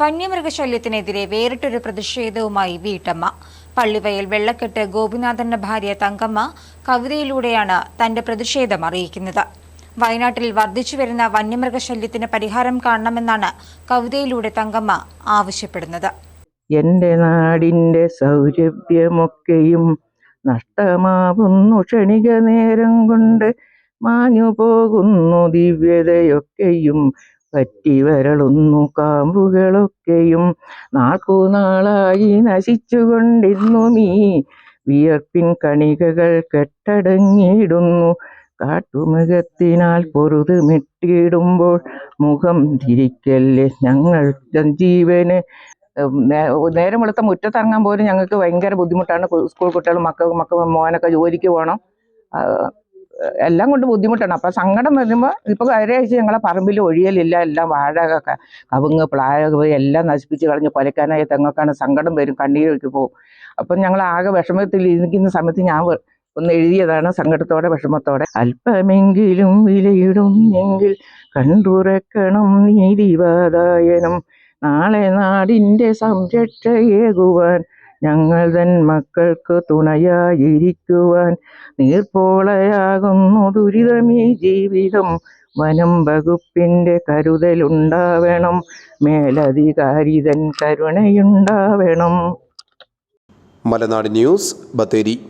വന്യമൃഗശല്യത്തിനെതിരെ വേറിട്ടൊരു പ്രതിഷേധവുമായി വീട്ടമ്മ. പള്ളിവയൽ വെള്ളക്കെട്ട് ഗോപിനാഥന്റെ ഭാര്യ തങ്കമ്മ കവിതയിലൂടെയാണ് തന്റെ പ്രതിഷേധം അറിയിക്കുന്നത്. വയനാട്ടിൽ വർദ്ധിച്ചുവരുന്ന വന്യമൃഗശല്യത്തിന് പരിഹാരം കാണണമെന്നാണ് കവിതയിലൂടെ തങ്കമ്മ ആവശ്യപ്പെടുന്നത്. എന്റെ നാടിന്റെ സൗരഭ്യമൊക്കെയും നഷ്ടമാവുന്നു. ക്ഷണിക നേരം കൊണ്ട് മാഞ്ഞു പോകുന്നു ദിവ്യതയൊക്കെയും പറ്റി വരളുന്നു കാമ്പുകളൊക്കെയും നാൾക്കു നാളായി നശിച്ചുകൊണ്ടിരുന്നു നീ. വിയർപ്പിൻ കണികകൾ കെട്ടടങ്ങിയിടുന്നു. കാട്ടുമൃഗത്തിനാൽ പൊറുത് മെട്ടിയിടുമ്പോൾ മുഖം തിരിക്കല്ലേ ഞങ്ങൾ? ജീവന് നേരം വെളുത്ത മുറ്റത്തിറങ്ങാൻ പോലും ഞങ്ങൾക്ക് ഭയങ്കര ബുദ്ധിമുട്ടാണ്. സ്കൂൾ കുട്ടികളും മക്കൾ മക്കൾ മോനൊക്കെ ജോലിക്ക് പോകണം. എല്ലാം കൊണ്ട് ബുദ്ധിമുട്ടാണ്. അപ്പം സങ്കടം വരുമ്പോൾ ഇപ്പോൾ ഒരാഴ്ച ഞങ്ങളെ പറമ്പിൽ ഒഴിയലില്ല എല്ലാം വാഴ ക- കവുങ്ങ് പ്ലാവ് എല്ലാം നശിപ്പിച്ച് കളഞ്ഞ് കൊലക്കാനായ തെങ്ങൊക്കെയാണ് സങ്കടം വരും കണ്ണീരൊക്കെ പോകും. അപ്പം ഞങ്ങൾ ആകെ വിഷമത്തിൽ ഇരിക്കുന്ന സമയത്ത് ഞാൻ ഒന്ന് എഴുതിയതാണ് സങ്കടത്തോടെ വിഷമത്തോടെ. അല്പമെങ്കിലും വിലയിടും എങ്കിൽ കണ്ടുറക്കണം നീതിവാതായനം. നാളെ നാടിന്റെ സംരക്ഷയേകുവാൻ ഞങ്ങൾ തൻ മക്കൾക്ക് തുണയായിരിക്കുവാൻ നീർപ്പോളയാകുന്നു ദുരിതമീ ജീവിതം വനം വകുപ്പിന്റെ കരുതലുണ്ടാവണം. മേലധികാരി തൻ കരുണയുണ്ടാവണം. മലനാട് ന്യൂസ് ബത്തേരി.